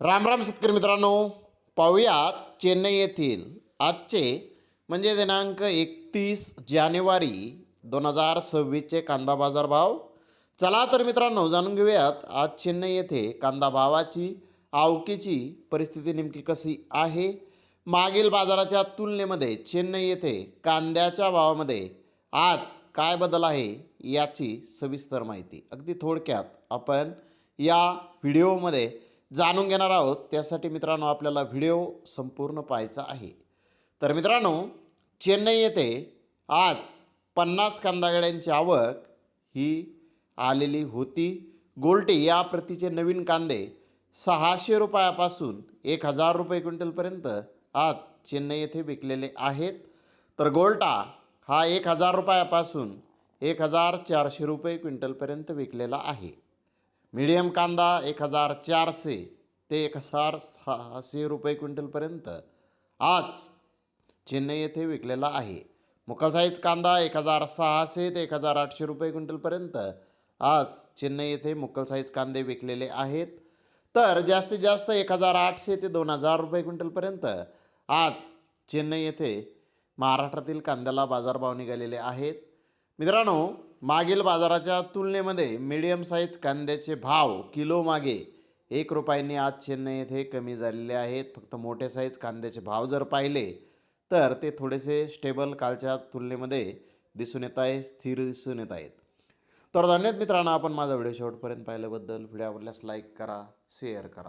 राम राम शेतकरी मित्रांनो पाहूयात चेन्नई येथील आजचे म्हणजे दिनांक एकतीस जानेवारी दोन हजार सव्वीसचे कांदा बाजार भाव. चला तर मित्रांनो जाणून घेऊयात आज चेन्नई येथे कांदा भावाची आवकीची परिस्थिती नेमकी कशी आहे? मागील बाजाराच्या तुलनेमध्ये चेन्नई येथे कांद्याच्या भावामध्ये आज काय बदल आहे याची सविस्तर माहिती. अगदी थोडक्यात आपण या व्हिडिओमध्ये जाणून घेणार आहोत. त्यासाठी मित्रांनो आपल्याला व्हिडिओ संपूर्ण पाहायचा आहे. तर मित्रांनो चेन्नई येथे आज पन्नास कांदागड्यांची आवक ही आलेली होती. गोल्टी या प्रतीचे नवीन कांदे सहाशे रुपयापासून एक हजार रुपये क्विंटलपर्यंत आज चेन्नई येथे विकलेले आहेत. तर गोल्टा हा एक हजार रुपयापासून एक हजार चारशे रुपये क्विंटलपर्यंत विकलेला आहे. मीडियम कांदा एक हजार चारशे ते एक हजार सहाशे रुपये क्विंटलपर्यंत. आज चेन्नई येथे विकलेला आहे. मुकलसाईज कांदा एक हजार सहाशे ते एक हजार आठशे रुपये क्विंटलपर्यंत. आज चेन्नई येथे मुकलसाईज कांदे विकलेले आहेत. तर जास्तीत जास्त एक हजार आठशे ते दोन हजार रुपये क्विंटलपर्यंत. आज चेन्नई येथे महाराष्ट्रातील कांद्याला बाजारभाव निघालेले आहेत. मित्रांनो मागील बाजाराच्या तुलनेमध्ये मीडियम साईज कांद्याचे भाव किलो मागे एक रुपयांनी आज चेन्नई येथे कमी झालेले आहेत. फक्त मोठे साईज कांद्याचे भाव जर पाहिले तर ते थोडेसे स्टेबल कालच्या तुलनेमध्ये दिसून येत आहे स्थिर दिसून येत आहेत. तर धन्यवाद मित्रांनो आपण माझा व्हिडिओ शेवटपर्यंत पाहिल्याबद्दल. व्हिडिओ आवडल्यास लाईक करा शेअर करा.